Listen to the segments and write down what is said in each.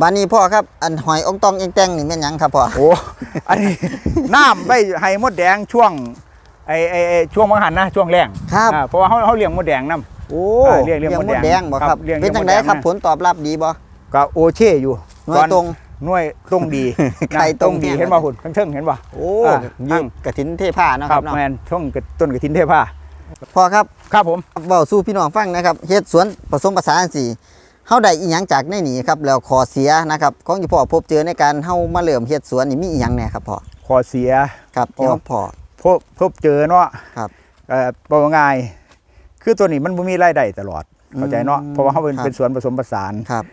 บานนี้พ่อครับ อันหอยองตองเองแตงนี่แม่นหยังครับพ่อโอ้อันนี้ น้ำไม่ให้มดแดงช่วงไอ้ไอ้ไอ้ช่วงมังหันนะช่วงแรงครับอ่าเพราะว่าเขาเขาเลี้ยงมดแดงนํโอ้อ่าเรียกเรียกมมดดแดแดงงบ่คครัรับบเรียกเป็นจังไดเรียกมดแดงครับนะผลตอบรับดีบ่ก็โอเช่อยู่หน่วยตรง หน่วยตรงดีนะไข่ตรงดีเนี่ยเห็นบ่หุ่นข้างเชิงเห็นบ่ โอ้อ่า ยืมกระถินเทผ้าเนาะคครัรับบเนาะแมนช่วงกระต้นกระถินเทพาพ่อครับ ครับผมเว้าสู่พี่น้องฟังนะครับเฮ็ดสวนผสมผสานสิ เฮาได้อีหยังจากในนี้ครับแล้วขอเสียนะครับของที่พ่อพบเจอในการเฮามาเริ่มเฮ็ดสวนนี่มีอีหยังแหน่ครับพ่อขอเสียครับที่อ๋อเฮาพ่อพบพบเจอเนาะครับเอ่อบอกว่าง่ายคือตัวนี้มันบ่มีรายได้ตลอดเข้าใจเนาะอืมเพราะว่าเขาเป็นครับเป็นสวนผสมผสานครับ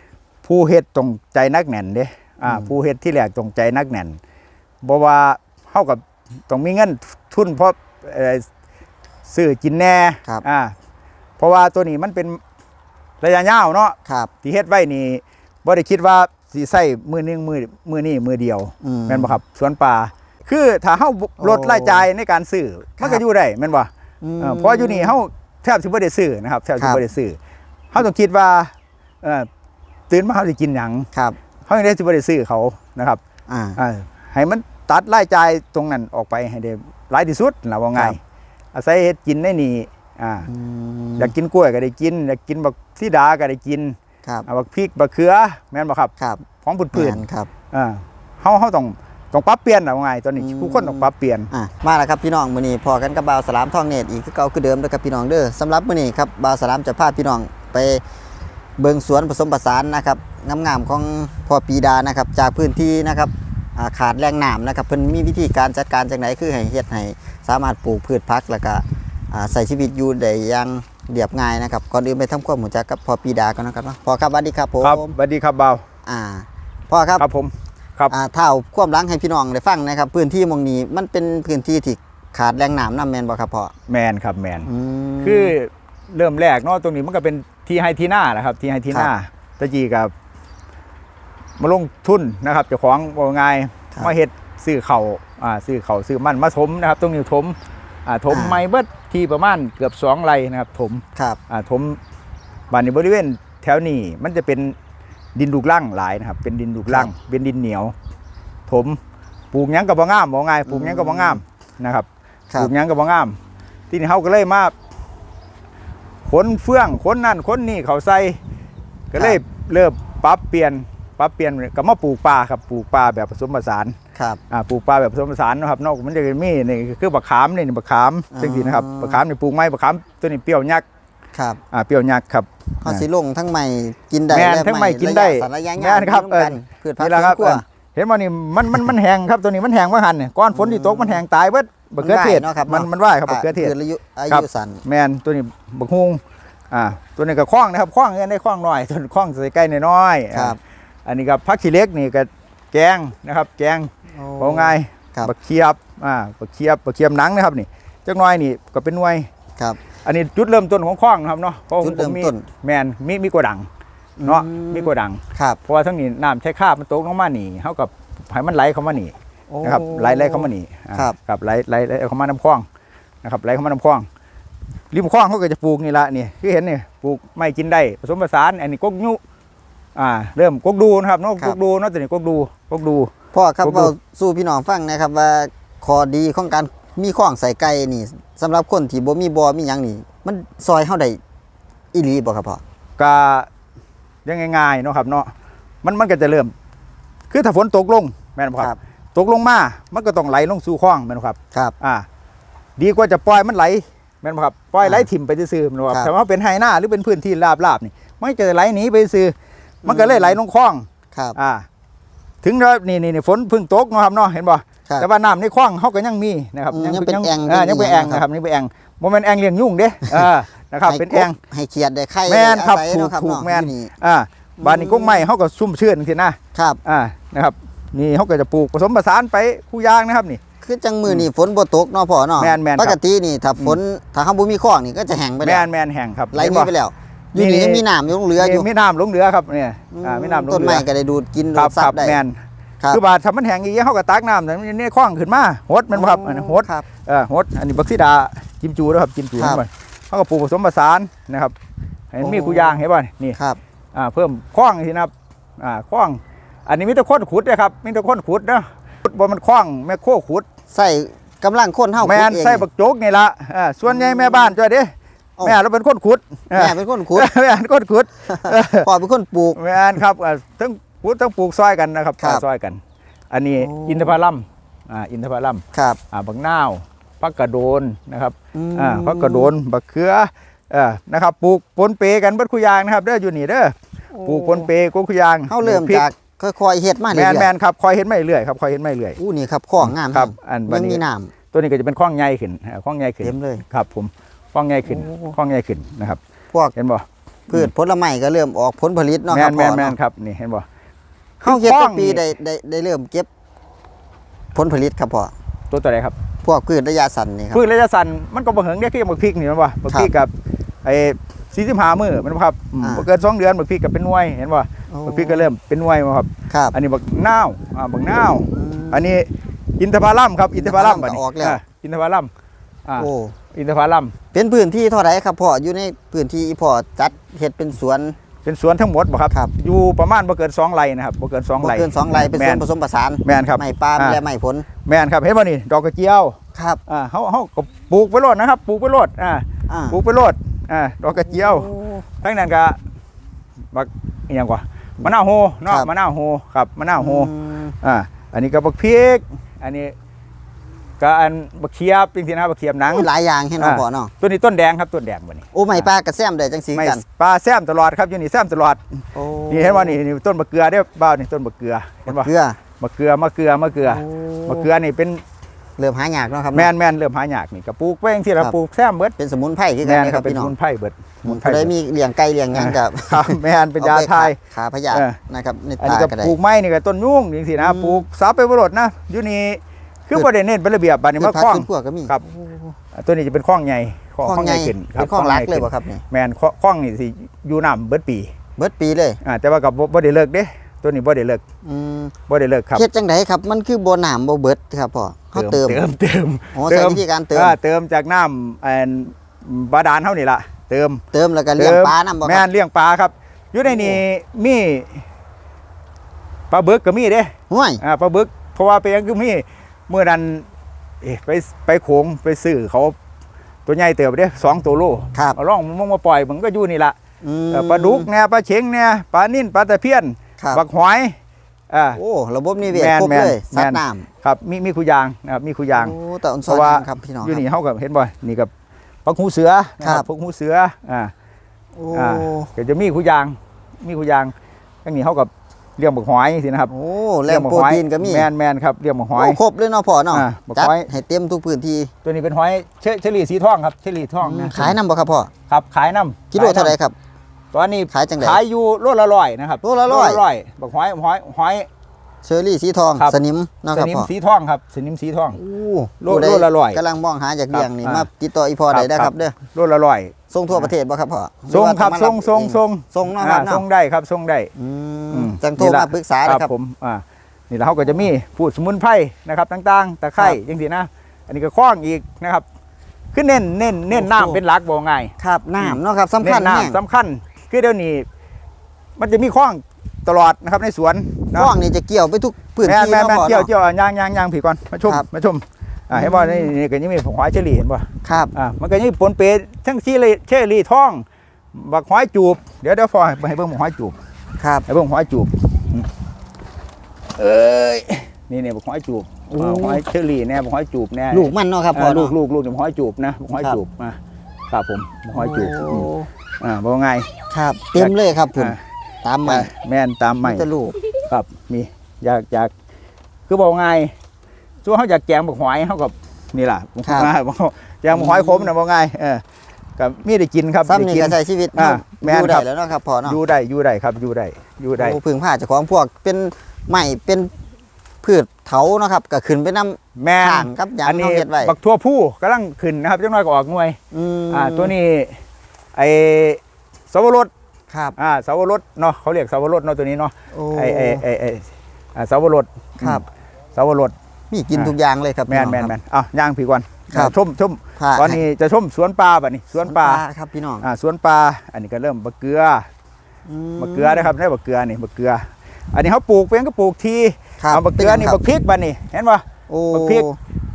ผู้เฮ็ดตรงใจนักแน่นเด้อ่าอืมผู้เฮ็ดที่แรกตรงใจนักแน่นบ่ว่าเฮากับต้องมีเงินทุนเพราะเอ่อซื้อกินแน่ครับอ่าเพราะว่าตัวนี้มันเป็น ระยะยาวเนาะครับที่เฮ็ดไว้นี่บ่ได้คิดว่าสิใช้มือหนึงมือมือนี้มือเดียวอืมแม่นบ่ครับสวนป่าคือถ้าเฮาลดรายจ่ายในการซื้อมันครัก็บอยู่ได้แม่นบ่อืมเออเพราะอยู่นี่เฮาแทบสิบ่ได้ซื้อนะครับแทบคสิรับบ่ได้ซื้อเฮาต้องคิดว่าเอ่อตื่นมาเฮาสิกินหยังครับเฮายังได้สิบ่ได้ซื้อเขานะครับอ่าอ่าให้มันตัดรายจ่ายตรงนั้นออกไปให้ได้หลายที่สุดล่ะว่าไงครับอาศัยเฮ็ดกินได้นี่ อ่าอืมอยากกินกล้วยก็ได้กิน อยากกินบักซีดาก็ได้กินครับอ่าบักพริกบักเขือแม่นบ่ครับครับของพืชพืชแม่นครับอ่าเฮาเฮาต้องต้องปรับเปลี่ยนล่ะว่าไงตอนนี้อืมทุกคนต้องปรับเปลี่ยนอะมาแล้วครับพี่น้องมื้อนี้พอกันกับบ่าวสลามทองเนตรอีกคือเก่าคือเดิมเด้อครับพี่น้องเด้อสำหรับมื้อนี้ครับบ่าวสลามจะพาพี่น้องไปเบิ่งสวนผสมผสานนะครับงามๆของพ่อปีดานะครับ จากพื้นที่นะครับอ่าขาดแหล่งน้ำนะครับเพิ่นมีวิธีการจัดการจังไดคือให้เฮ็ดให้สามารถปลูกพืชผักแล้วก็อ่า ใส่ชีวิตอยู่ได้อย่างเรียบง่ายนะครับก่อนอื่นไปทำความรู้จักกับพ่อปีดาก่อนนะครับเนาะพ่อครับสวัสดีครับผมครับสวัสดีครับบ่าวอ่าพ่อครับครับผมครับอ่าเท่าความหลังให้พี่น้องได้ฟังนะครับ พื้นที่หมองนี้มันเป็นพื้นที่ที่ขาดแหล่งน้ำน้ำแมนบ่ครับพ่อแมนครับแมนอืมคือเริ่มแรกเนาะตรงนี้มันก็เป็นที่ให้ที่หน้าแหละครับ ที่ให้ที่หน้าครับตะจีกับมาลงทุนนะครับเจ้าของว่าไงครับมาเฮ็ดซื้อเขาวอ่าซื้อเขาวซื้อมันมาถมนะครับ ตรงนี้ถม อ่าถมอ่า ไม้เบิดที่ประมาณเกือบสองไร่นะครับถมครับ อ่าถมบ้านในบริเวณแถวนี้มันจะเป็นดินลูกล่างหลายนะครับ เป็นดินลูกล่างเป็นดินเหนียว ถมปลูกหยังกับบ่งามบ่ไงปลูกหยังกับบ่งามนะครับครัปบลูกหยังกับบ่งาม ที่นี่เฮาก็เลยมาขนเฟื่องขนนั่นขนนี่เขาใส่ก็เลยเริ่มปรับเปลี่ยน ปรับเปลี่ยนก็มาปลูกป่าครับปลูกป่าแบบผสมผสานครับอ่าปลูกป่าแบบผสมผสานเนาะครับนอกมันจะมีนี่คือบักขามนี่บักขามอ๋อจังซี่นะครับบักขามนี่ปลูกไม้บักขามตัวนี้เปรี้ยวยักษ์ครับอ่าเปรี้ยวยักษ์ครับเฮาสิลงทั้งใหม่กินได้แม่นและทั้งใหม่กินได้ระยะสั้นระยะแม่ยาวนครับอยู่ร่วมกันพืชผักนี่แหละครับสวนครัวเออเห็นว่านี่มันมันมันแห้งครับตัวนี้มันแห้งว่าหันเนี่ยก้อนฝนที่ตกมันแห้งตายเบิดบักเขือเทศมันว่ายเนาะครับมันเนาะมันว่ายครับบักเขือเทศพืชอายุอาครับยุสั้นแมนตัวนี้บักฮุงอ่าตัวนี้ก็คล้องนะครับคล้องเนี่ยได้คล้องหน่อยตัวนี้คล้องใส่ใกล้น้อยๆครับ อ่าอันนี้ก็พักขี้เหล็กนี่ก็แกงนะครับ แกงเอาไงครับบักเขียบอ่าบักเขียบบักเขียบหนังนะครับนี่จักหน้อยนี่ก็เป็นหน่วยครับ อันนี้จุดเริ่มต้นของคล้องนะครับเนาะเพราะจุดเริ่มผต้นแมนมีมีกระดังเนาะอืมมีกระดังครับเพราะว่าทั้งนี้น้ำใช้คราบมันตกลงมานี่เท่ากับให้มันไหลเข้ามานี่นะครับไหลไหลเข้ามานี่อ่าครับครับไหลไหลไหลเข้ามาน้ำคลองนะครับไหลเข้ามาน้ำคลองริมคลองเขาก็จะปลูกนี่ละนี่คือเห็นนี่ปลูกไม่กินได้ผสมผสานอันนี้กกยุ อ่าเริ่มกกดูนะครับเนาะครักบกดูเนาะตัวนี้กกดูกกดู พ่อครับผมดูเว้าสู่พี่น้องฟังนะครับว่าข้อดีของการมีข้องใส่ไก่นี่สำหรับคนที่บ่มีบ่อมีหยังนี่ มันซอยเฮาได้อีหลีบ่ครับพ่อ ก็ยังง่ายๆเนาะครับเนาะมันมันก็จะเริ่ม คือถ้าฝนตกลงแม่นบ่ครับตกลงมามันก็ต้องไหลลงสู่คลองแม่นบ่ครับ ครับ อ่า ดีกว่าจะปล่อยมันไหลแม่นบ่ครับปล่อยไหลอ่าถิ่มไปซื่อๆแม่นบ่ครับครับแต่ว่าเป็นไฮหน้าหรือเป็นพื้นที่ราบๆนี่มันก็จะไหลหนีไปซื่อ มันก็เลยไหลลงคลองครับอ่า ถึงแล้วนี่นี่นี่ฝนเพิ่งตกเนาะครับเนาะเห็นบ่ครับแต่ว่าน้ำในคลองเขาก็ยังมีนะครับอืมยังเป็นแอ่งอ่ายังเป็นแอ่งเป็นอย่างนะครับนี่เป็นแอ่งบ่แม่นแอ่งเลี้ยงยุ่งเด้เออนะครับให้เป็นกแอ่งให้เขียดได้ไข่แม่นครับได้อาศัยถูกเนาะครับถูกเนาะแม่นอยู่นี่อ่าบ้านนี้กุ้งไม้เขาก็ซุ่มเชื่อนสินะครับอ่านะครับนี่เขาก็จะปลูกผสมผสานไปคู่ยางนะครับนี่คือจังมือนี่ฝนบ่ตกเนาะพ่อเนาะแม่นแม่นครับปกตินี่ถ้าฝนถ้าเฮาบ่มีคลองนี่ก็จะแห้งไปแมแล้วนแมนแห่งครับไหลหเห็นนีบ่ไปแล้ว อยู่นี่นี่ยังมีน้ำอยู่เหลืออยู่นี่มีน้ำหลงเหลือครับเนี่ยอ่ามีน้ำหลงต้นเหลืไม้อก็ได้ดูดกินดูครัดบซัครับบได้แมนครับคือบาดถ้ามันแห้งอย่างเงี้ยเขาก็ตักน้ำแต่มันนี่คล้องขึ้นมาหดแมันบ่ครับอันนี้หดครับเออหดอันนี้บักซีดาจิมจูนะครับจิมจูครับเข้าไปเขาก็ปลูกผสมผสานนะครับให้มีโอ้คู่ยางเห็นบ่นี่ครับอ่าเพิ่มคล้องสินะครับอ่าคล้อง อันนี้มีแต่คนขุดนะครับมีแต่คนขุดนะขุดบ่มันคล้องแม่โคขุด ใส่กำลังคนเฮาแม่นขุดเองใส่บักโจกนี่ละอ่าส่วนใหญ่แม่บ้านจ้อยเด้เอ้า แม่เราเป็นคนขุดแม่เป็นคนขุดแม่เป็นคนขุดพ่อเป็นคนปลูกแม่นครับอ่าทั้งขุดทั้งปลูกซอยกันนะครับครับซอยกัน อันนี้โอ้อินทผลัมอ่าอินทผลัมครับอ่าบักนาวพักกระโดนนะครับมอ่าพักกระโดนบักเขือเอ่านะครับปลูกปนเปกันเบิดคุยางนะครับเด้ออยู่นี่เด้อปลูกปนเปกูคุยางเฮาเริ่มพริจากค่อยๆเฮ็ดมาแมเรื่อนแมยนครับคอยเห็นไม่เรื่อยครับคอยเห็นไม่เรื่อยๆอู้นี่ครับของงามครับแฮงอันบัมัดนนี้มีน้ำตัวนี้ก็จะเป็นข้องใหญ่ขึ้นอ่าข้องใหญ่ขึ้นเต็มเลยครับผม ข้องใหญ่ขึ้นโอ้ข้องใหญ่ขึ้นนะครับ พวกเห็นบ่พืชผลไม้ก็เริ่มออกผลผลิตเนาะแมครับนแมพ่อนแมนเนาะครับนี่เห็นบ่เฮาเฮ็ดคล้ทุอกงปีนี่ได้ได้ได้เริ่มเก็บผลผลิตครับพ่อตัวตัวไหนครับ พวกพืชระยะสั้นนี่ครับ พืชระยะสั้นมันก็บ่เหิงได้คือบักพริกนี่แมันบ่บักพริกกับไอ้45มื้อแมันบ่ครับอืมอ่า บ่เกินสองเดือนบักพริกก็เป็นหน่วยเห็นบ่บักพริกก็เริ่มเป็นหน่วยบ่ครับ ครับ อันนี้บักนาวอ่าบักนาวมอันนี้อินทผลัมครับอินทผลัมอินทผลัมก็บัดนี้ออกแล้วาอินทผลัมอ่าโอ้ อินทผลัมเป็นพื้นที่เท่าไหร่ครับพ่ออยู่ในพื้นที่อีพ่อจัดเฮ็ดเป็นสวนเป็นสวนทั้งหมดบ่ครับครับ อยู่ประมาณบ่เกินสองไร่นะครับบ่เกินสองบ่ไร่เกิน2ไร่เป็นสวนผสมผสานแม่นครับไม้ปาล์มอ่าและไม้ผลแม่นครับเห็นบ่นี่ดอกกระเจียวครับอ่าเฮาเฮาก็ปลูกไปโลดนะครับปลูกไปโลดอ่าอ่าปลูกไปโลดอ่าดอกกระเจียวโอ้ทั้งนั้นก็บักอีหยังกว่ามะนาวโฮเนาะครับมะนาวโฮครับมะนาวโฮอืมอ่าอันนี้ก็บักพริกอันนี้ ก็อันบักเขียบจริงๆนะบักเขียบหนังโอ้หลายอย่างให้เนาะอ่าพ่อเนาะตัวนี้ต้นแดงครับต้นแดงบ่นี่โอ้ไม้ปลากระแซมได้จังสีไม่กันปลาแซมตลอดครับอยู่นี่แซมตลอดโอ้นี่เห็นบ่นี่นี่ต้นมะเกลือเด้อบ้าวนี่ต้นมะเกลือเห็นบ่เกลือมะเกลือมะเกลือมะเกลือโอ้มะเกลือนี่เป็นเริ่มหายากเนาะครับแมนแมนเริ่มหายากนี่ก็ปลูกไปจังซี่ล่ะครับปลูกแซมเบิดเป็นสมุนไพรคือแมกันนนะคครัรับบเป็นพี่น้สองมุนไพรเบิดสมุนไพรผู้ใดเบิดมีเลี้ยงไก่เลี้ยงหยังกับครับแมนเป็นยาทายขาพยาธิเออนะครับในอันตานี้ก็ก็ได้ปลูกไม้นี่ก็ต้นยุ่งจังซี่นะอืมปลูกสาไปบ่รดนะอยู่นี่ คือบ่ได้เน้นเป็นระเบียบบัดนี้พืมาชผักคล้องขึ้นพวกก็มีครับตัวนี้จะเป็นคล้องใหญ่คล้องข้องคล้องใหใหญ่ญ่ขึ้นเป็นข้องรักเลยขึ้นบ่ครับนี่แมนคล้องคล้องนี่สิอยู่น้ำเบิดปี เบิดปีเลยอ่าแต่ว่ากับบ่บ่ได้เลิกเด้ตัวนี้บ่ได้เลิกอืมบ่ได้เลิกครับเฮ็ดจังไดครับ มันคือบ่น้ำบ่เบิดครับพ่อเฮาเติมเติมเติมอ๋อใช้วิธีการเติมอ่เติมจากน้ำอันบาดาลเท่านี่ล่ะเติมเติมแล้วก็เลี้ยงปลานํบ่คแม่รับนเลี้ยงปลาครับอยู่ในนี่มีปลาบึกก็มีเด้ห้วยอ่าปลาบึกเพราะว่าเป็นหยังคือมี เมื่อนั้นเอ๊ะไปไปโขงไปซื้อเขาตัวใหญ่เติบเด้สองตัวโลครับเอาล่องมันมาปล่อยมันก็อยู่นี่ล่ะอืม เออปลาดุกเนี่ยปลาเชงเนี่ยปลานิ่นปลาตะเพียนครับ บักหอยอ่า โอ้ระบบนิเวศแม่นครบแม่นเลยสัตแม่ว์น น้ำครับมีมีคุยางนะครับมีคุยาง โอ้แต่อันซเพอยราะว่า ครับพี่น้องอยู่นี่ครับเฮากับเห็นบ่นี่กับปักหูเสือนะครับปักหูเสืออ่าโอ้ อ่าก็จะมีคุยางมีคุยางทั้งนี้เฮากับ เลี้ยงบักหอยสินะครับโอ้แหล่งโปรตีนก็มีแมนแมนครับเลี้ยงบักหอยโอ้ครบเลยเนาะพ่อเนาะอ่าบักจัดหอยให้เต็มทุกพื้นที่ตัวนี้เป็นหอยเชเชอรี่สีทองครับเชอรี่ทองนะขายนํบ่ครับพ่อครับขายน้ำกิโลเท่าไหร่ครับตอนนี้ขายจังได๋ขายอยู่โลละร้อยนะครับโลละร้อยร้อยบักหอยหอยหอย เชอรี่สีทองครับ สนิมเนาะสครับนิมพ่อสีทองครับสนิมสีทองโอ้โลผู้ใดโลละร้อยกำลังมองหาอยากเลี้ยงนี่ครับ มาติดต่ออีพ่อครับได้ได้อคครัรับบเด้อโลละร้อย ส่งทั่วประเทศบ่ครับพ่อส่งครับหอว่าส่งส่งต้องมาส่งรับเองส่งเนาะครับอ่าเนาะส่งได้ครับส่งได้อือืมมจังโทรนี่มาล่ะปรึกษาเลยครับ ผมอ่านี่แหละเขาก็จะมีพูดสมุนไพรนะครับต่างๆตะไคร้ครับจังสีนะ อันนี้ก็คล้องอีกนะครับคือเน้นเน้นเน้นโอ้โห น้ำเป็นหลักบ่ง่าย ครับน้ำเนาะครับสำเน้คัญนแน่น้ำสำคัญ คือเดี๋ยวนี้มันจะมีคล้อง ตลอดนะครับในสวนเนาะข้องนี่จะเกี่ยวไปทุกพื้นแม่นที่แม่นเนาะแม่นพ่อเกี่ยวเนาะเกี่ยวอะยางยางยางผีก่อนมาชมครับมาชมอ่าเห็นบ่นี่นี่ก็ยังมีหอยเชอรี่เห็นบ่ครับ อ่ามันก็ยังมีปนเปทั้งซีเลยเชอรี่ท้องบักหอยจูบเดี๋ยวเดี๋ยวฟอยให้เบิ่งบักหอยจูบครับไอ้เบิ่งหอยจูบอืมเอ้ยนี่เนี่ยบอกหอยจูบโอ้ อ่าหอยเชอรี่แน่บอกหอยจูบแน่ ลูกมันเนาะครับพ่ออ่าลูเนาะกลูกลูกเนี่ยบอกหอยจูบนะบอกหอยครับ จูบมาครับผมบอกหอยจูบโอ้อืมอ่าบอกไงครับ เต็มเลยครับคุณอ่า ตามมันแม่นตามใหม่จะลูกครับมีอยากอยากคือบอกไงส่วนเขาอยากแกงบอกหอยเขากับนี่ล่ะครับอ่าบอกแกงบอกหอยขมนะบอกไงเออกับมีได้กินครับซ้ำได้นี่กินก็ใช้ชีวิตอ่าเนาะแม่นอยู่ครัได้บแล้วเนาะครับพ่อเนาะอยู่ได้อยู่ได้ครับอยู่ได้อยู่ได้โอ้พึ่งผ้าเจ้าของพวกเป็นไม้เป็นพืชเถาเนาะครับก็ขึ้นไปน้แม่ำนข้างกับหยางอันนี้เฮาเฮ็ดไว้บักทั่วผู้กำลังขึ้นนะครับจังน้อยก็ออกหน่วยอืมอ่าตัวนี้ไอ้สาวรส ครับอ่าสาวรสเนาะเขาเรียกสาวรสเนาะตัวนี้เนาะโอ้ไอ้ไอ้ไอ้ไอ้อ่าสาวรสครับสาวรสมีกินอ่าทุกอย่างเลยครับแมนพี่แมอนงแมครับนอ้าวย่างผีก่อนครับชมชมผ้าตอนนี้จะชมสวนปลาแบบนี้สวนปลาครับพี่น้องอ่าสวนปลาอันนี้ก็เริ่มบะเกลือมบะเกลือนะครับได้บะเกลือนี่บะเกลือ อันนี้เขาปลูกเพียงก็ปลูกทีครับเอาบักเกลือนี่ป็บักพริกบัดนี่เห็นป่โอ้บักพริก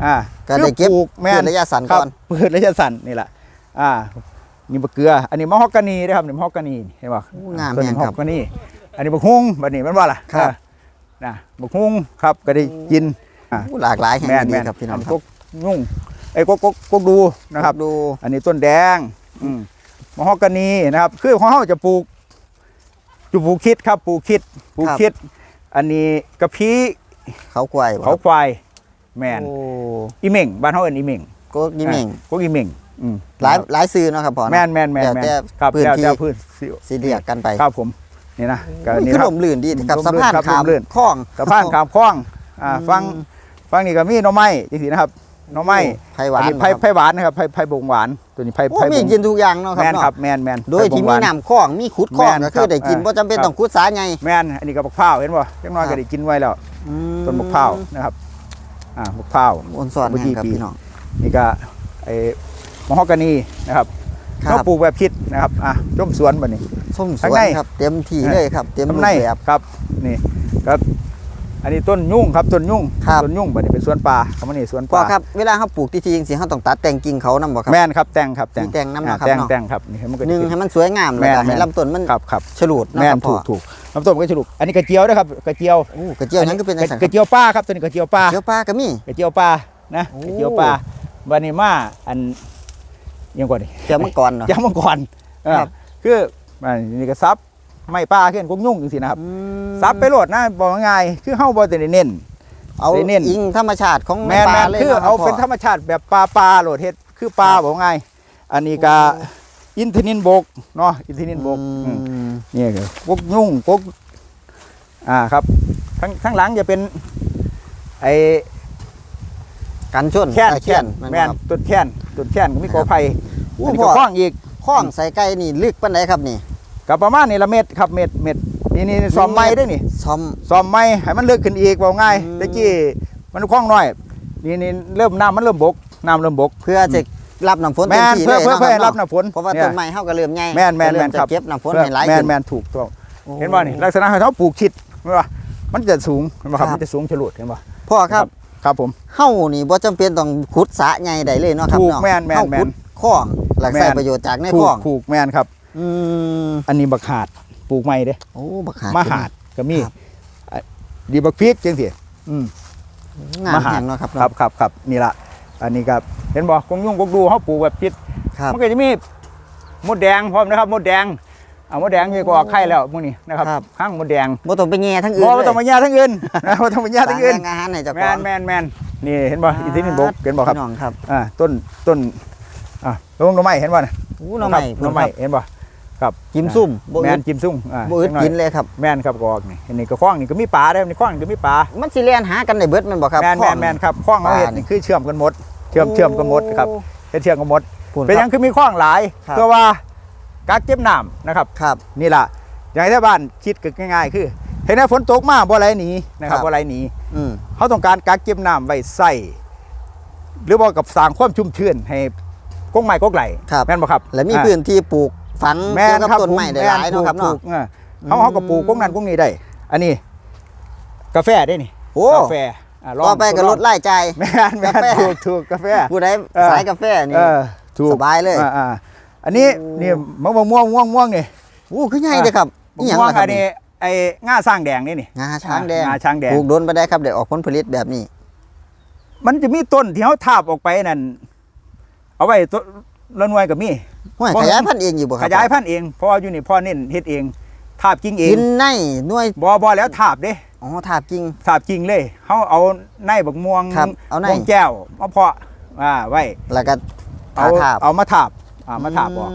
อ่าก็ได้เก็บคือปลูกแม่นพืชระยะสั้นครับก่อนพืชระยะสั้นนี่แหละอ่า นี่บักเกลือ อันนี้มะฮอกกานีนะครับนี่มะฮอกกานีเห็นป่ะโอ้งามตัวนี้แม่นมะคฮรัอบ กกานีอันนี้บักฮุ้งบัดนี้แมันว่าล่ะครับอ่านะบักฮุ้งครับก็ได้กินอ่าโอ้หลากหลายแห่งแม่นดีแม่นครับพี่น้องนคกรับกยุ่งไอ้ยกกกกกดูนะครับ ดูอันนี้ต้นแดงอืมมะฮอกกานีนะครับ คือของเขาจะปลูกจะปลูกคิดครับปลูกคิดปลูกคิด อันนี้กระพี้เขาควายบ่เขาควายแมนโอ้อีเหม่งบ้านเขาเอิ้นอีเหม่งก็ยี่เม่งอะก็อีเหม่ง อืมหลายหลายซื้อเนาะครับพ่อเนาะ แมนแมนแมนแมนแต่ครับพื้นแล้วที่ แต่พื้นสิสีเรียกกันไปครับผมนี่นะก็โอ้ยนี่คือครัลบ มลื่นดีครับลมสะลื่นพานครับขามลมลื่น คลอง สะพานขามคล้องอ่าอืม ฟังฟังนี่ก็มีหน่อไม้จังซี่นะครับหน่อไม้ไผ่หวานอันนี้ไผ่บ่ครับไผ่หวานนะครับไผ่ไผ่บงหวาน ตัวนี้ไผ่โอ้ไผ่มีบงกินทุกอย่างเนาะคแมรับนเนาะครับแมนแมนโดยที่ไผ่บงหมีวานน้ำคลองมีขุดคลองแม่นก็คือได้กินครับบ่จำเป็นครับ ต้องขุดสาใหญ่แม่นอันนี้ก็บักพร้าวเห็นบ่จังน้อยครัก็บ ได้กินไว้แล้วอืมต้นบักพร้าวนะครับอ่าบักพร้าว อ่อนสอนเมื่อกี้แห้งครับปี พี่น้องนี่ก็ไอ้ มะฮอกกานีนะครับครัเราบปลูกแบบคิดนะครับอะชมสวนบัดนี้ ส้มสข้างวนในครับ เต็มที่เลยครับ เต็มรูทำปในแบบ ครับนี่ครับอันนี้ต้นยุ่งครับต้นยุ่งครับ ต้นยุ่งบัดนี้เป็นสวนป่าคำว่านี่สวนพ่อป่าครับ เวลาเขาปลูกที่ทีจริงๆเขาต้องตัดแต่งกิ่งเขานำบ่ครับ แม่นครับแต่งครับแต่งมีแต่งนำเนาะอ่าครับแต่งเนาะ แต่งครับนี่มันก็หนึ่งจะให้มันสวยงามแม่แล้วนก็ให้แม่นลำต้นมันครับครับฉลูดเนาะแม่คนรับพ่ถูอกถูกลำต้นก็ฉลุกอันนี้กระเจียวนะครับกระเจียวโอ้กระเจียวนั้นก็เป็นจังซั่นกระเจียวป้าครับตัวนี้กระเจียวป้าเจียวปลาก็มี กระเจียวปลานะโอ้ กระเจียวปลาบานิมาอัน ยังกว่านี่เจียวมังกรเนาะยำมังกรเออครับ คืออันนี่ก็ซับไม่ปลาขึ้นกุ้งยุ่งจังซี่นะครับ อืมซับไปโหลดนะบอกง่ายๆคือเฮาบ่ได้เน้น เอาได้เน้น อิงธรรมชาติของแม่นปแม่ลานเลยคือนะรับเอาเป็นพ่ธรรมชาติแบบปลาปลาโหลดเฮ็ดคือปลาครับบอกง่ายอันนี้ก็โอ้อินทนินบกเนาะอินทนินบกอือืมมนี่คือกกยุ่งกกอ่าครับข้างข้างหลังจะเป็นไอ้ กันชนแค้นไอ้แค้นแม่แม่นนครับต้นแค้นต้นแค้นก็มีคกรัอบไผ่โอ้อันนี้พ่ก็อคล้องอีกข้องใส่ไก่นี่ลึกปานใดครับนี่กับประมาณนี่ละเม็ดครับเม็ดเม็ดนี่นี่ซ้อมไม้ได้นี่ซ่อมซ้อมไม้ให้มันเลิกขึ้นอีกบอกง่ายอืมตะกี้มันคล้องน้อยนี่นี่เริ่มน้ำมันเริ่มบกน้ำเริ่มบก เพื่อจะรับน้ำฝนแม่เต็มนที่เพื่อเลยเพื่อเนาะเพื่อให้ครัรับบน้ำฝนเพราะว่าเนี่ต้ยนไม้เฮาก็เริ่มใหญ่แม่นแม่นก็เริ่แม่นจะครับเก็บน้ำฝนเพื่อให้หลายแม่ขึ้นนแม่นถูกต้องโอ้เห็นบ่นี่ลักษณะเขาปลูกชิดเห็นบ่มันจะสูงเห็นบ่ครับครับมันจะสูงฉลุดเห็นบ่พ่อครับ ครับผมเฮานี่บ่จำเป็นต้องขุดสระใหญ่ได้เลยเนาะครับถูกเนาะแม่นแม่นเฮาแม่ขุน ดคลองหลักแม่นใช้ประโยชน์จากในถูคลกองถูกแม่นครับ อืมอันนี้บักหาดปลูกใหม่เด้ โอ้บักหาด มาหาดก็มีครับ อะดีบักพริกจังซี่อืม งามมาหา แห่งเนาะครับครับครับครับนี่ละอันนี้ครับเห็นบ่กงยุ่งกงดูเขาปลูกแบบพิษครับ มันก็จะมีมดแดงพร้อมนะครับมดแดง เอามดแดงนี่ก็ออกไข่แล้วพวกนี้นะครับครับข้างมดแดงบ่ต้องไปแง่ทั้งอื่นบ่เลยต้องมาแย่ทั้งอื่นนะบ่ต้องมาแย่ทั้งอื่นสร้อาหารให้เจ้าขแมองนแมนแมนนี่เห็นบ่อีกทีนึงบกเห็นบ่ครับพี่น้องครับอ่าต้นต้นอ่าลงหน่อไม้เห็นบ่น่ะโอ้หน่อไม้ครับหน่อไม้เห็นบ่กิมซุ่มบ่แมอึนดจิ้มซุ่งอ่าบ่อึดจังหน่อยกินเลยครับ แมนครับก็ออกนี่อันนี้ก็คล้องนี่ก็มีปลาได้อนี่คล้องนี่ก็มีปลา มันสิเลียนหากันได้เบิดแม่นบ่ครับแมนคลแมองนแมนครับคล้องเอาเห็ดปลานี่นี่คือเชื่อมกันหมด เชื่อมเชื่อมกันหมดครับโอ้ เฮ็ดเชื่อมกันหมด พูดเป็นหคยัรับ งคือมีคล้องหลายครับ เพื่อว่า กักเก็บน้ำนะครับครับนี่ล่ะอย่างที่บ้านคิดก็ง่ายๆ คือ เห็นไหมฝนตกมาบ่ไหลหนีนะครับครับบ่ไหลหนีอืมเขาต้องการกักเก็บน้ำไว้ใส่หรือบ่กับสร้างความชุ่มชื้นให้กงไม้กกไหลครับแม่นบ่ครับ และมีอ่าพื้นที่ปลูกฝังแม่เกี่ยนวกับครับต้นไม้ได้หลายแม่เนาะครับถูเนาะกๆเออเขาเขาก็ปลูกกงนั้นกงนี้ได้ อันนี้ กาแฟได้นี่โอ้กาแฟอะลองต่อไปก็ลดรายจ่ายแม่นแม่นกาแฟถูกถูกกาแฟผู้ใดเออสายกาแฟนี่เออถูกสบายเลย อ่าอ่าอันนี้โอ้นี่มะม่วงม่วงม่วงม่วงนี่โอ้คือใหญ่เด้อครับมะนี่หยังม่วงล่ะครัอับนนี้ไอ้ง่าสร้างแดงนี่นี่งาช้างแดงงาช้างแดงปลูกโดนไปได้ครับได้ออกผลผลิตแบบนี้ มันจะมีต้นที่เขาทาบออกไปนั่นเอาไว้ต้นละหน่วยกับมีห้วยบ่ขยายพันธุ์เองอยู่บ่คขรับยายพันธุ์เองเพราะว่าอยู่นี่พ่อเน้นเฮ็ดเองทาบกิ่งเองกินในหน่วยบ่บ่แล้วทาบเด้อ๋อถาบกิ่งทาบกิ่งเลยเขาเอาในบักม่วงครับเอาในม่วงแก้วมาเพาะอ่าไว้แล้วก็เอาถาบเอามาทาบ อ่ามาทาบออกม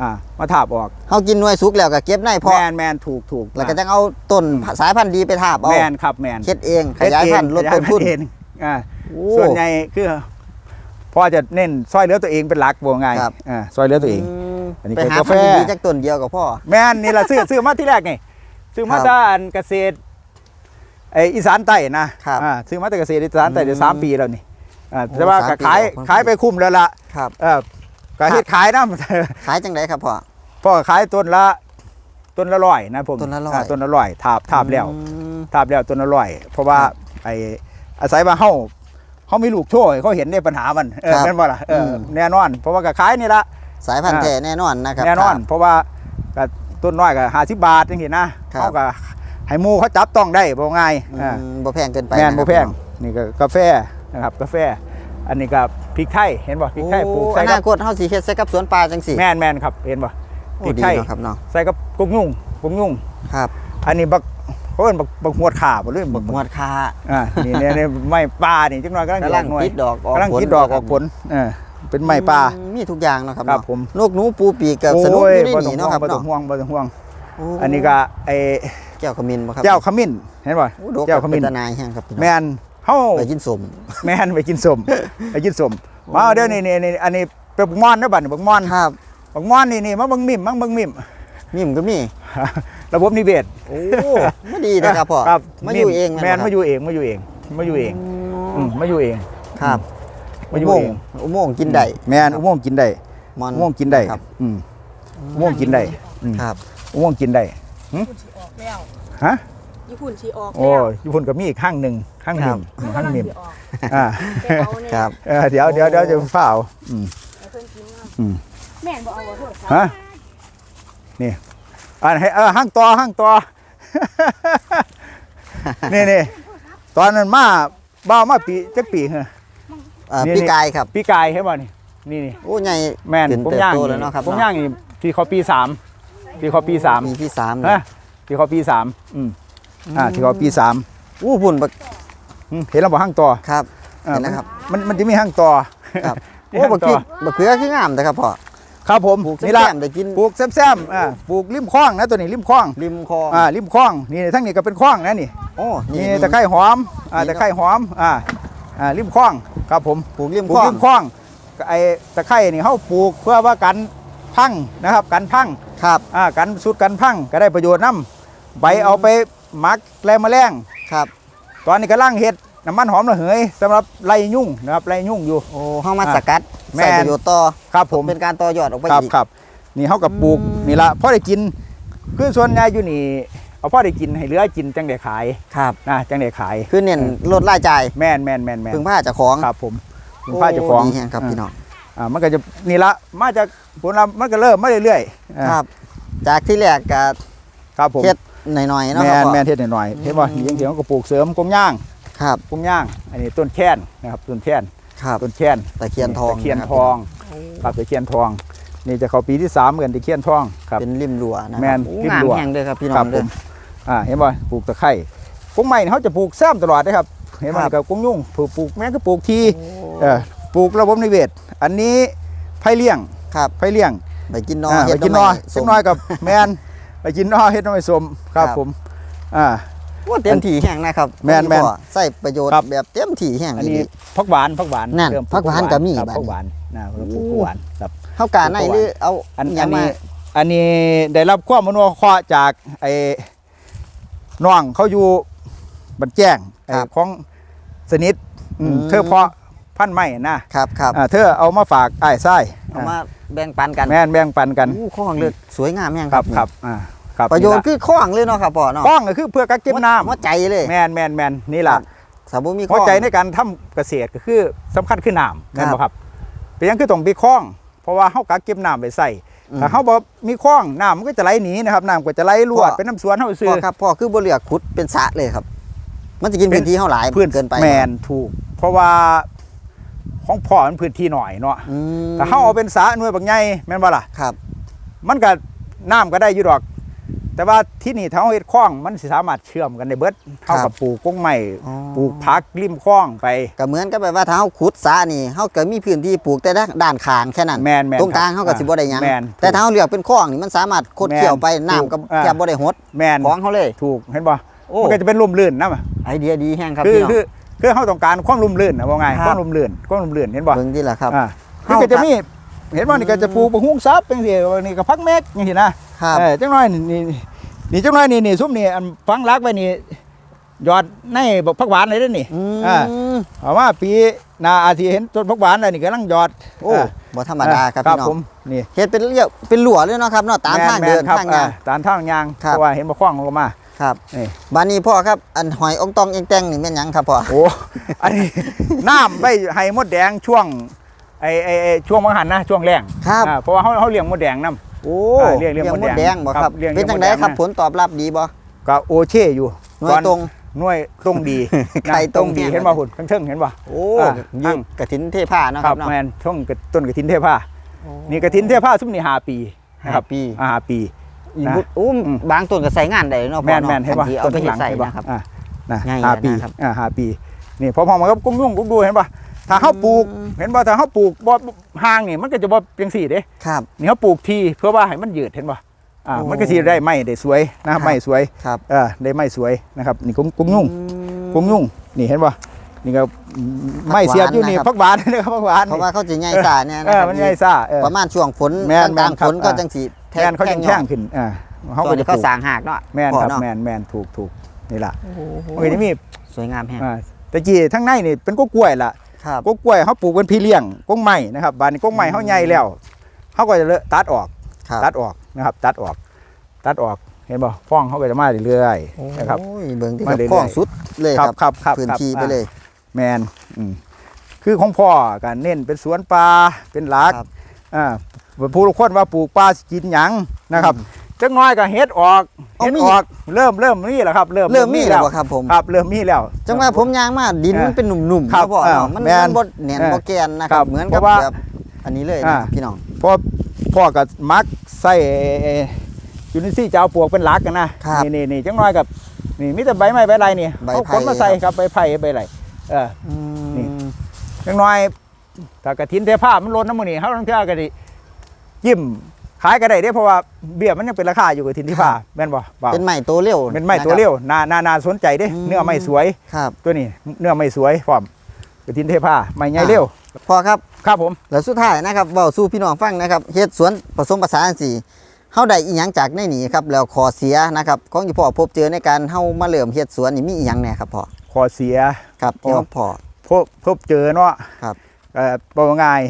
อ่ามาทาบออกเฮากินหน่วยสุกแล้วก็เก็บในพอแมนแมนถูกถูกแล้วก็จังเอาต้นสายพันธุ์ดีไปถาบเอาแมนครับแมนเฮ็ดเองขยายพันธุ์ลดต้นทุนขยายพัธุ์เองอ่าโอ้ส่วนใหญ่คือพ่อจะเน้นซอยเหลือตัวเองเป็นหลักบ่ง่ายครับอ่าซอยเหลือตัวเองมอันนี้ไปหาก็กาแฟพันธุ์ดีๆจากต้นเดียวกับพ่อแม่นนี่แหละซื้อซื้อมาที่แรกนี่ซื้อมาครับจากอันเกษตรไออีสานใต้นะครับอ่าซื้อมาจากเกษตรอีสานใต้เดี๋ยวอืมสามปีแล้วนี่อ่าโอ้แต่ว่าสามก็ปีขายออกผลผลิตขายไปคุ้มแล้วล่ะครับเออ ก็เฮ็ดขายนะขายจังไดครับพ่อพ่อก็ขายต้นละต้นละร้อยนะผมต้นละร้อยาต้นละร้อยทาบทาบแล้วอืมทาบแล้วต้นละร้อย เพราะว่าครับไออาศัยว่าเฮาเฮามีลูกโชว์ให้เขาเห็นในปัญหามันเออครับแม่นบ่ล่ะเอออมแน่นอน เพราะว่าก็ขายนี่ละสายพันธุ์อ่าแท้แน่นอนนะครับแน่นอนครับเพราะว่าก็ต้นน้อยก็50บาทจังซี่นะครับเขาก็ให้หมู่เขาจับต้องได้บ่ง่ายอือ่ามบ่แพงเกินไปแม่นบ่แพงะครับนี่ก็กาแฟนะครับกาแฟ อันนี้ก็พริกไทยเห็นบ่พริกไทยปลูกโอ้ใส่อกันาบคตเฮาสิเฮ็ดใส่กับสวนปลาจังซี่แม่นแม่นครับเห็นบ่โอ้พริกดีไทยเนาะครับเนาะใส่กับกุ๊กยุ่งกุ๊กยุ่งครับอันนี้บักเขาเอิ้นบักบักหวดขาบ่หรือบักหมวดคาอ่านี่เนี่ยเนี่ยไม้ป่านี่จังหน่อยกำลังกำลังหน่วยคิดดอกออกกำลังผล คิดดอกออกผลเออเป็นไม้ป่าอืมมีทุกอย่างเนาะครับครับเนาะผม นกหนูปูปีกกับสนุกอยู่ในนี่เนาะครับบ่ต้อเนาะงห่วงบ่ต้องห่วงโอ้อันนี้ก็ไอ้แก้วขมิ้นบ่ครับเจ้าขมิ้นเห็นบ่โอ้ดอกเจ้าขมิ้นเป็นตะนายแห้งครับพี่น้อง แม่น เฮาไปกินสมแม่นไปกินสมไปกินสมมาเดี๋ยวนี่นี่นี่อันนี้เป็นบักม่อนนะบัดนี้บักม่อนครับบักม่อนนี่นี่มาเบิ่งมิมมาเบิ่งมิมมิมก็มีระบบนิเวศโอ้ไม่ดีนะครับพ่อครับมาอยู่เองแม่นบ่ครับมาอยู่เองมาอยู่เองมาอยู่เองอืมมาอยู่เองครับมาอยู่อุโมเองงค์อุโมงค์กินได้แม่นอุโมงค์กินได้มอนอุโมงค์กินได้ครับอืมอุโมงค์กินได้อืมครับอุโมงค์กินได้ญี่ปุ่นชีออกแล้วฮะญี่ปุ่นชีออกโอ้แล้วญี่ปุ่นก็มีอีกข้างหนึ่ง ข้างหนึ่งอืมข้างหนึ่งชีออกอ่าแต่เอาเนี่ยครับเออเดี๋ยวเดี๋ยวเดี๋ยวจะฝ้าวอืมให้เพิ่นกินเอาอืมแม่นบ่เอาบ่โทษฮะนี่อันให้เออห้างต่อห้างต่อนี่นี่ตอนนั้นมาบ้าวมาปีจักปีเหรอเอ่อนี่ปีกายครับปีกายใช่ป่ะนี่นี่นี่โอ้ใหญ่แม่นขึ้นผมเติบย่างโตนี่แล้วเนาะครับผมเนาะย่างนี่ปีเขาปีสามปีเขาปีสามปีที่สามฮะปีเขาปีสามอืมอ่าที่เขาปีสามอู้พุ่นบัก อืมเห็นแล้วบอกห้างต่อครับอ่าเห็นแล้วครับ มันมันจะมีห้างต่อ ครับนี่โอ้บักห้างพต่ริกบักเขือคืองามแต่ครับพ่อ ครับผมปลูกนี่แซ่ละบๆได้กิน ปลูกแซมๆอ่าปลูกริมคลองนะตัวนี้ริมคลองริมคลองอ่าริมคลองนี่ทั้งนี้ก็เป็นคลองนะนี่โอ้นี่ตะไคร้หอมอ่านี่ตะไคร้หอมอ่าอ่าริมคลองครับผมปลูกริมปลูคกลองริมคลองก็ไอ้ตะไคร้นี่เขาปลูกเพื่อว่ากันพังนะครับกันพังครับอ่ากันสุดกันพังก็ได้ประโยชน์นํใบเอาไปหมักแลแมลงครับ ตอนนี้กำลังเห็ดน้ำมันหอมระเหยสำหรับไล่ยุ่งนะครับไล่ยุ่งอยู่ โอ้เฮามาอะสกัดแม่นใส่ประโยชน์ต่อครับผม เป็นการต่อยอดออกไปครับอีก ครับนี่เขากับปลูกอืมนี่ละพอได้กินคือส่วนใหญ่อยู่นี่เอาพอได้กินให้เหลือกินจังได้ขายครับ นะจังได้ขาย คือเน้นลดรายจ่ายแม่นแม่นแม่นแม่นพึ่งผ้าเจ้าของครับผมคุณป้าเจ้าของโดีแฮงครับพี่น้อง อ่ามันก็จะนี่ละมาจากผลลัพธ์มันก็เริ่มมาเรื่อยๆอ่าครับ จากที่แรกก็ครับผมเฮ็ด หน่อยๆเนาะแมครับนพ่อ แมนเทศหน่อยๆเห็นบ่นี่ยังเถียงก็ปลูกเสริมกงย่างครับกงย่างอันนี้ต้นแค้นนะครับต้นแค้นครับต้นแค้นตะเคียนทองตะเคียนนะครับทองครับตะเคียนทอง นี่จะเข้าปีที่สามเหมือนตะเคียนทองครับ เป็นริมรั้วนะคแม่รันโอ้ริมงามรั้วแห้งเลยครับพี่น้คอรังผเด้อ มอ่าเห็นบ่ปลูกตะไคร้กงใหม่นี่เขาจะปลูกแซมตลอดนะครับเห็นบ่ครับนี่กับกงยุ่งปลูกปลูกแม่งก็ปลูกทีเออปลูกระบบนิเวศ อันนี้ไผ่เลี้ยงครับไผ่เลี้ยงไปกินนออ่าเฮ็ไปดกินหนอไม้เล็กน้อยกับแมน ไปกินนอเฮ็ดหน้อยสมครับครับผมอ่าว่าเต็มที่แห้งนะครับแม่นแม่นพ่อใส่ประโยชน์ครับแบบเต็มที่แห้งอันอีนี้นี้ผักหวานผักหวานนั่นเริ่มปลูผักหวานก็มีครับบัดนี้ผักหวานนะเราปลูกโอ้ผักหวานครับเฮากาในหรือเอาอันหยัอังนมานี้อันนี้ได้รับความอนุเคราะห์จากไอ้น้องเขาอยู่บันแจ้งไอ้ของสนิทอืมเธอเพาะ พันธุ์ไม้นะครับครับอ่าเธอเอามาฝากไอ้ายไส้เอามาแบ่งปันกันแม่นแบ่งปันกันอู้ข้องเลือดสวยงามแห้งคครัรับบครับอ่าครับประโยชน์นี่คือข้องเลยเนาะครับพ่อเนาะล่ะข้องก็คือเพื่อกักเก็บน้ำหัวใจเลยแม่นแม่นแม่นนี่ล่ะสมมุติมีข้หัอวงใจในการทำเกษตรก็คือสำคัญคือน้ำครัแม่บนบ่ครับเป็นหยังคือต้องมีคลอง เพราะว่าเฮากักเก็บน้ำไปใส่อืมถ้าเฮาบ่มีคลองน้ำมันก็จะไหลหนีนะครับน้ำก็จะไหลรวดพ่อเป็นน้ำสวนเฮาซื้พ่ออครับพ่อคือบ่เหลือขุดเป็นสระเลยครับ มันจะกินพื้นที่เฮาหลายพื้นเกินไปแมนถูก เพราะว่า ของพ่อมันพื้นที่หน่อยเนาะอืมแต่เฮาเอาเป็นสระหน่วยบักใหญ่แม่นบ่ล่ะครับ มันก็น้ำก็ได้อยู่ดอก แต่ว่าที่นี่ถ้าเฮาเฮ็ดคลองมันสิสามารถเชื่อมกันได้เบิดเท่ากับปลูกกงไม้อ๋อปลูกผักริมคลองไปก็เหมือนกับแบบว่าถ้าเฮาขุดสระนี่เฮาก็มีพื้นที่ปลูกแต่ด้านข้างแค่นั้นแม่นแม่นตรงกลางครับเฮาก็สิบ่ได้หยังแม่นแต่ถ้าเฮาเลือกเป็นคลองนี่มันสามารถคดแม่นเกี่ยวไปน้ำก็ถูกอ่าแทบบ่ได้หดแม่นของเฮาเลย ถูกเห็นบ่โอ้มันก็จะเป็นลุ่มลื่นนะไอเดียดีแฮงครับคือพี่น้องคือ คือเขาต้องการความลุ่มลื่นนะว่าไงครับ ความลุ่มลื่นความลุ่มลื่นเห็นบ่เบิ่งดีล่ะครับอ่าคือเฮาก็จะมีเห็นว่านี่ก็จะปลูกบะฮุ้งซับเป็นสินี่ก็พักเม็กอย่างสินะครับ เออจังน้อยนี่นี่นี่จังน้อยนี่นี่ซุ้มนี่อันฟังรักไว้นี่ยอดในบักผักหวานเลยเด้อนี่ อืมอ่าเอาว่าปีหนาอาทิเห็นต้นผักหวานอะไรนี่กำลังยอดโอ้อ่าบ่ธรรมดาครับครับพี่น้อผงมนี่เฮ็ดเป็นเรียกเป็นหลัวเลยเนาะครับเนาะตามทางแม่เดินๆครับทางยางอ่ตามทางยางครับ เพราะว่าเห็นบ่คล้องลงมา ครับนี่บานนี้พ่อครับ อันหอยองตองเองแตงนี่แม่นหยังครับพ่อโอ้อันนี้ น้ำไปให้มดแดงช่วงไอ้ไอ้ไอ้ช่วงมังหันนะช่วงแรงครับอ่าเพราะว่าเขาเขาเลี้ยงมดแดงนํโอ้อ่าเรียกเรียกมมดดแดแดงงบ่คครัรับบเรียกเป็นจังไดเรียกมดแดงครับนะ ผลตอบรับดีบ่ก็โอเช่อยู่หน่วยก่อนตรง หน่วยตรงดีไข่นะตรงดีแห้งเห็นบ่หุ่นเทิงๆเห็นบ่โอ้อ่า ยืตั้ดงกระถินเทผ้าเนาะคครัรับบเนาะ แมนช่วงกระต้นกระถินเทผ้านี่กระถินเทผ้าซุ่มนี่หาปีนะครับห้าปี อ่าหาปี อีนะ บุโอ้อืม บางต้นก็ใส่งานได้เนาะแมพ่อนเนาะแมนเห็นป่ะคัสิเอาไปเฮ็ดใส่นะครับ อ่านะง่ายห้าปีนะครับอ่าห้าปีนี่พอพอมาก็กุ้งยุ่งกุ้งดูเห็นป่ะถ้าเขาปลูกอืม เห็นป่ะถ้าเขาปลูกบ่ห่างนี่มันก็จะบ่เพียงสี่เด้ครับ นี่เขาปลูกทีเพื่อว่าให้มันยืดเห็นป่ะอ่าโอ้มันก็สิได้ไม้ได้สวยนะคครัรับบไม้สวยครับ เออได้ไม้สวยนะครับนี่กุ้งกุ้งยุ่งอืมกุ้งยุ่งนี่เห็นป่ะ นี่ก็ไม้เสียบอยู่นี่ผักหวานนะครับพักหวานนะครับพักหวานเพราะว่าเขาจะใหญ่สาเนี่ยเอนะคอรับมันใหญ่ซ่าเออประมาณช่วงฝนแม่นกลางแม่นครับฝนก็อ่าจังสิแทนเขาจะแข้งขึ้นอ่าเขาก็จะจะเขาปลูกสางหากเนาะแม่นพ่อครับเนาะแม่นแม่นถูกถูกนี่ล่ะโอ้โหมันก็จะมีสวยงามแฮะอ่าแต่กี้ทั้งในนี่เป็นกกล้วยล่ะครับกกล้วยเขาปลูกเป็นพี่เลี้ยงกงใหม่นะครับบานนี้กงใหม่เขาใหญ่แล้วเขาก็จะเลอะตัดออกครับตัดออกนะครับ ตัดออก ตัดออกเห็นบ่ฟ้องเขาก็จะมาเรื่อยๆนะครับโอ้ยเบิ่งที่มากับเรื่อยๆคล้องสุดเลยคครัรับบครับครับพื้นครับที่ไปอ่าเลย แมนอืมคือของพ่อกันเน้นเป็นสวนปลาเป็นหลักครับ อ่าผู้ทุกคนว่าปลูกปลาสิกินหยังนะครับจักหน้อยก็เฮ็ดออกเอาเฮ็ดมี ออกเริ่มเริ่มนี่แหละครับ เริ่มเริ่มมีแล้วบ่ครับผมครับ เริ่มมีแล้ว จังว่าผมยางมาดินเออมันเป็นหนุ่มๆครับเนาะพ่อเออเนาะมันแม่นมันบ่แน่นเออบ่แกนนะคครัรับบเหมือนกับเพราะว่าแบบอันนี้เลยอ่านะครับพี่น้องพอพ่อกับมักใส่ยูนิซี่จะเอาปลวกเป็นหลักกันนะครับนี่นี่นี่จังน้อยกับนี่มีแต่ใบไม้ใบไรนี่ใบเขาไผ่คนมาใส่ครับใบไผ่ใบไร เออ อืมนี่จังน้อยถ้ากระถินเทผ้ามันล้นน้ำมันนี่เขาต้องเที่ยวกันดิยิ้มขายก็ได้เด้เพราะว่าเบี้ยมันยังเป็นราคาอยู่กับถินที่ผ้าแม่นบ่บ่าวเป็นไม้โตเร็วเป็นไม้ตัวะครับเลี้ยวนานานาสนใจเด้อืมเนื้อไม้สวย ครับ ตัวนี้เนื้อไม้สวยพร้อมกระถินเทผ้าไม้ใหญ่เร็ว พอครับ ครับผม แล้วสุดท้ายนะครับเว้าสู่พี่น้องฟังนะครับเฮ็ดสวนผสมผสานสิ เฮาได้อีหยังจากในนี้ครับแล้วข้อเสียนะครับของที่พ่อพบเจอในการเฮามาเริ่มเฮ็ดสวนนี่มีอีหยังแหน่ครับพ่อขอเสียครับที่อ๋อเฮาพ่อพบพบเจอเนาะครับเอ่อบอกว่าง่าย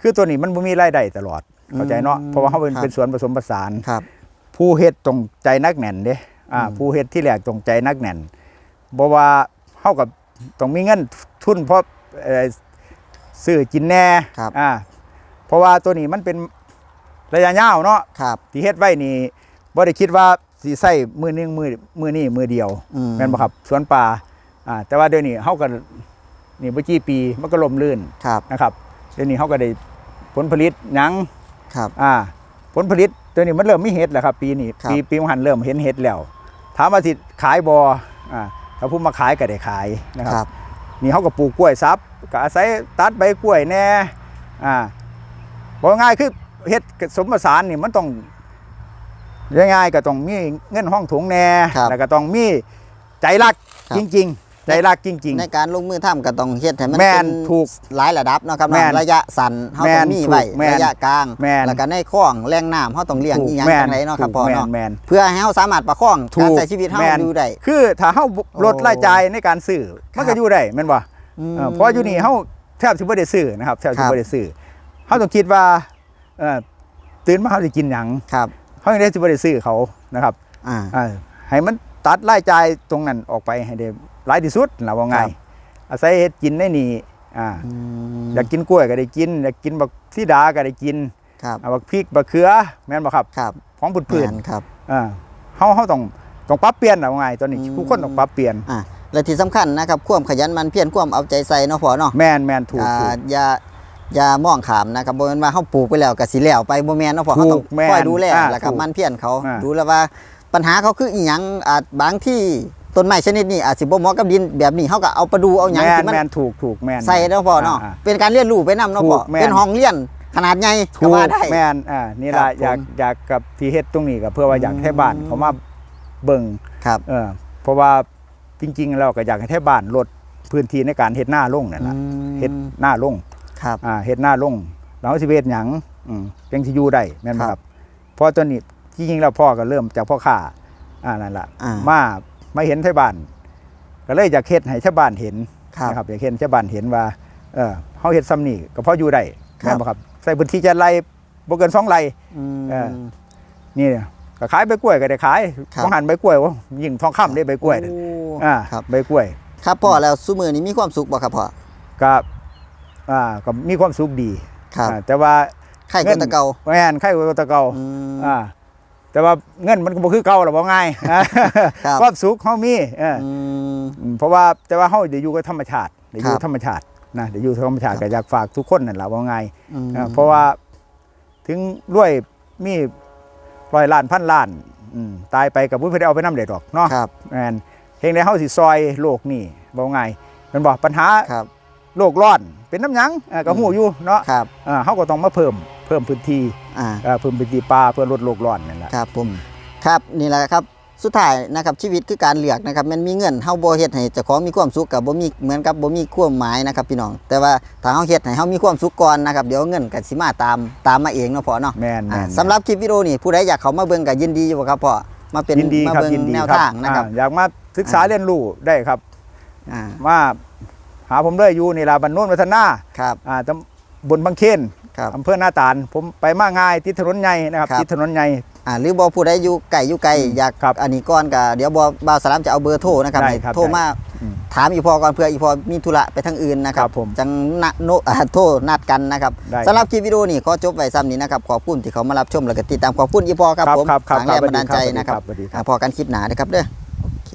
คือตัวนี้มันบ่มีรายได้ตลอดเข้าใจเนาะอืมเพราะว่าเขาเป็นครับเป็นสวนผสมผสานครับผู้เฮ็ดตรงใจนักแน่นเด้อ่าอืมผู้เฮ็ดที่แรกตรงใจนักแน่นบ่ว่าเฮากับต้องมีเงินทุนเพราะเอ่อซื้อกินแน่ครับอ่าเพราะว่าตัวนี้มันเป็น ระยะยาวเนาะครับที่เฮ็ดไว้นี่บ่ได้คิดว่าสิใช้มือหนึงมือมือนี้มือเดียวอืมแม่นบ่ครับสวนป่าอ่าแต่ว่าเดี๋ยวนี้เฮาก็นี่บ่กี่ปีมันก็ล่มลื่นครับนะครับเดี๋ยวนี้เขาก็ได้ผลผลิตหยังครับอ่าผลผลิตตัวนี้มันเริ่มมีเห็ดแล้วครับ ปีนี้ครับปีปีมหันเริ่มเห็นเห็ดแล้ว ถามว่าสิขายบออ่าถ้าผู้มาขายก็ได้ขายนะคครัรับบนี่เขาก็ปลูกกล้วยซับก็อาศัยตัดใบกล้วยแน่อ่าบอกง่ายคือ เฮ็ดสมผสานนี่มันต้องง่ายๆก็ต้องมีเงินห้องถุงแน่ครับ แล้วก็ต้องมีใจรักครับจริง ๆ ใจรักจริง ในการลงมือทำก็ต้องเฮ็ดให้มันแม่นเป็นถูกหลายระดับเนาะครับแม่นเนาะระยะสั้นเฮาแม่ต้อนงมีไว้ถูกแม่นระยะกลางแม่น แล้วก็ในคลองแหล่งน้ำเฮาต้องเลี้ยงถูกอีหยังแม่นจังไดเนาะครับถูกพ่อแม่นเนาะแม่น เพื่อให้เฮาสามารถประคองถูการกใช้ชีวิตเฮาแม่น อยู่ได้ คือถ้าเฮาลดโอ้รายจ่ายในการซื้อมันก็อยู่ได้แม่นบ่อืมเออเพราะอยู่นี่เฮาแทบสิบ่ได้ซื้อนะครับแทบสิครับบ่ได้ซื้อเฮาต้องคิดว่าเอ่อ ตื่นมาเฮาสิกินหยังครับเฮายังได้สิบ่ได้ซื้อเขานะครับอ่าอ่าให้มันตัดรายจ่ายตรงนั้นออกไปให้ได้หลายที่สุดล่ะว่าไงครับอาศัยเฮ็ดกินในนี่อ่าอืมอยากกินกล้วยก็ได้กิน อยากกินบักซีดาก็ได้กินครับอ่าบักพริกบักเขือแม่นบ่ครับครับของพืชแม่นครับๆอ่าเฮาเฮาต้องต้องปรับเปลี่ยนล่ะว่าไงตอนนี้อืมทุกคนต้องปรับเปลี่ยนอ่าและที่สำคัญนะครับความขยันหมันเพียรความเอาใจใส่เนาะพ่อเนาะแม่นแม่นถูกอ่าถูกอย่า อย่ามองขามนะครับบ่แม่นว่าเฮาปลูกไปแล้วก็สิแล้วไปบ่แม่นเนาะพ่อถูเฮากต้องแม่นคอยดูแลอ่าแล้วก็ถูกมันเพียรเขาอ่า ดูแล้วว่าปัญหาเขาคืออีหยังอาจบางที่ต้นไม้ชนิดนี้อาจสิบ่เหมาะกับดินแบบนี้เฮาก็เอาไปดูเอาหยังแม่นที่มัน แม่นถูกถูกแม่นใส่เนาะพ่อเนาะอ่าเป็นการเรียนรู้ไปนํเนาะพ่อถูกแม่น เป็นห้องเรียนขนาดใหญ่ก็ถูกว่าได้ แม่นอ่านี่ล่ะครับอยากผมอยากกับที่เฮ็ดตรงนี้ก็เพื่อว่าอยากให้บ้านอืม เขามาเบิ่งครับ เออเพราะว่าจริงๆเราก็อยากให้บ้านลดพื้นที่ในการเฮ็ดหน้าลงนั่นล่ะอืม เฮ็ดหน้าลง ครับอ่าเฮ็ดหน้าลงเราสิเฮ็ดหยังอืมจังสิอยู่ได้แม่นบ่คครัรับบเพราะตอนนี้จริงๆแล้วพ่อก็เริ่มจากพ่อค้าอ่านั่นล่ะอ่ามามาเห็นไทบ้าน ก็เลยอยากเฮ็ดให้ชาวบ้านเห็นครับนะครับอยากเห็นชาวบ้านเห็นว่าเออเฮาเฮ็ดซ้ำนี่ก็พออยู่ได้ครับแม่นบ่ครับ ใส่พื้นที่จะไร่บ่เกินสองไร่อืมเออนี่ก็ขายใบกล้วยก็ได้ขายครับบางหันใบกล้วยว่ายิ่งทองคำได้ใบกล้วยนั่นโอ้อ่าครับใบกล้วย ครับพ่อแล้วซุมือนี้มีความสุขบ่ครับพ่อก็ อ่าก็มีความสุขดีครับอ่าแต่ว่าไข่ก็ตะเกาแม่นไข่กว่าแตะเก่าอืมอ่าแต่ว่าเงินมันก็บ่คือเก่าหรอกว่าง่ายครับความสุขเฮามีเอออืมอืมเพราะว่าแต่ว่าเฮาได้อยู่กับธรรมชาติได้อยู่ครับธรรมชาตินะได้อยู่กับธรรมชาติครับก็อยากฝากทุกคนนั่นแหละว่าง่ายอืมเออเพราะว่าถึงรวยมีร้อยล้านพันล้านอืมตายไปกับบุญเพื่อเอาไปนำได้ดอกเนาะครับแม่นเพียงแต่เฮาสิซอยโลกนี่บ่ง่ายแมันบอกปัญหาครับโลกร้อน เป็นน้ำหยังเออก็ฮู้อยู่เนาะครับเออเฮาก็ต้องมาเพิ่มเพิ่มพื้นที่อ่าเอ่อเพิ่มพื้นที่ป่าเพื่อลดโลกร้อนนั่นแหละ ครับผมครับนี่แหละครับสุดท้ายนะครับชีวิตคือการเลือกนะครับมันมีเงินเฮาบ่เฮ็ดให้เจ้าของมีความสุขกับบ่มีเหมือนกับบ่มีความหมายนะครับพี่น้องแต่ว่าถ้าเฮาเฮ็ดให้เฮามีความสุขก่อนนะครับเดี๋ยวเงินก็สิมาตามตามมาเองเนาะพ่อเนาะแม่นอ่าแม่นสำหรับคลิปวิดีโอนี้ผู้ใดอยากเข้ามาเบิ่งก็ยินดีอยู่บ่ครับพ่อมาเป็นยินดีมาครับเบิ่งยินดีแนวครับทางนะครับอ่าอยากมาศึกษาอ่าเรียนรู้ได้ครับ อ่ามา หาผมเลยอยู่นี่ล่ะบ้านโน้นวัฒนาครับอ่าตำบลบางเขนครับอำเภอหน้าตาล ผมไปมาง่ายติดถนนใหญ่นะครับครับติดถนนใหญ่อ่าหรือบ่ผู้ใดอยู่ไกลอยู่ไกลอืมอยากครับอันนี้ก่อนก็เดี๋ยวบ่บ่าวสลามจะเอาเบอร์โทรนะครับได้ให้ครับโทรมาอืมถามอีพอก่อนเพื่ออีพอมีธุระไปทางอื่นนะครัครับบผมจังนะโนอ่าโทรนัดกันนะครับได้สำหรับคลิปวิดีโอนี้ขอจบไว้ซ้ำนี้นะครับขอบคุณที่เขามารับชมแล้วก็ติดตามขอบคุณอีพอครับครับผมครับครับทางแรงครับบันดาลใจสวัสดีนะคครัรับบสวัสดีครับอ่าพอกันคลิปหนานะครับเด้อโอเค